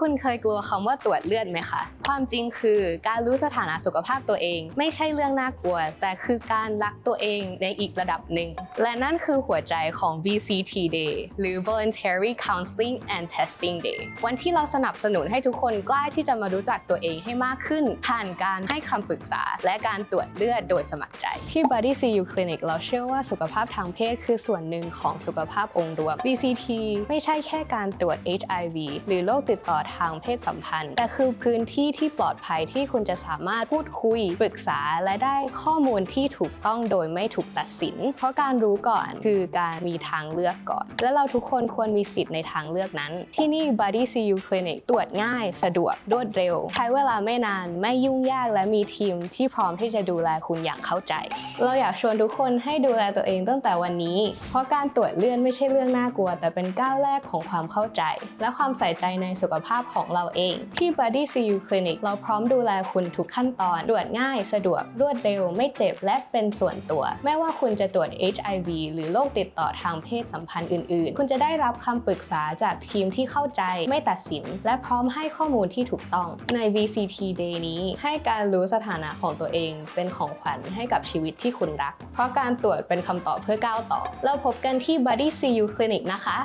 คุณเคยกลัวคำว่าตรวจเลือดไหมคะ ความจริงคือการรู้สถานะสุขภาพตัวเอง ไม่ใช่เรื่องน่ากลัว แต่คือการรักตัวเองในอีกระดับหนึ่ง และนั่นคือหัวใจของ VCT Day หรือ Voluntary Counseling and Testing Day วันที่เราสนับสนุนให้ทุกคนกล้าที่จะมารู้จักตัวเองให้มากขึ้น ผ่านการให้คำปรึกษา และการตรวจเลือดโดยสมัครใจ ที่ Body CU Clinic เราเชื่อว่าสุขภาพทางเพศคือส่วนหนึ่งของสุขภาพองค์รวม VCT ไม่ใช่แค่การตรวจ HIV หรือโรคติดต่อทางเพศสัมพันธ์ แต่คือพื้นที่ที่ปลอดภัยที่คุณจะสามารถพูดคุยปรึกษาและได้ข้อมูลที่ถูกต้องโดยไม่ถูกตัดสิน เพราะการรู้ก่อนคือการมีทางเลือกก่อน และเราทุกคนควรมีสิทธิ์ในทางเลือกนั้น ที่นี่ Body CU Clinic ตรวจง่าย สะดวกรวดเร็ว ใช้เวลาไม่นานไม่ยุ่งยากและมีทีมที่พร้อมที่จะดูแลคุณอย่างเข้าใจ เราอยากชวนทุกคนให้ดูแลตัวเองตั้งแต่วันนี้ เพราะการตรวจเลือดไม่ใช่เรื่องน่ากลัว แต่เป็นก้าวแรกของความเข้าใจ และความใส่ใจในสุขภาพาพของเราเอง ที่ Body CU Clinic เราพร้อมดูแลคุณทุกขั้นตอนตรวจง่ายสะดวกรวดเร็ว ไม่เจ็บและเป็นส่วนตัว ไม่ว่าคุณจะตรวจ HIV หรือโรคติดต่อทางเพศสัมพันธ์อื่น ๆ คุณจะได้รับคำปรึกษาจากทีมที่เข้าใจ ไม่ตัดสิน และพร้อมให้ข้อมูลที่ถูกต้องใน VCT Day นี้ ให้การรู้สถานะของตัวเอง เป็นของขวัญให้กับชีวิตที่คุณรัก เพราะการตรวจเป็นคำตอบเพื่อก้าวต่อ เราพบกันที่ Body CU Clinic นะคะ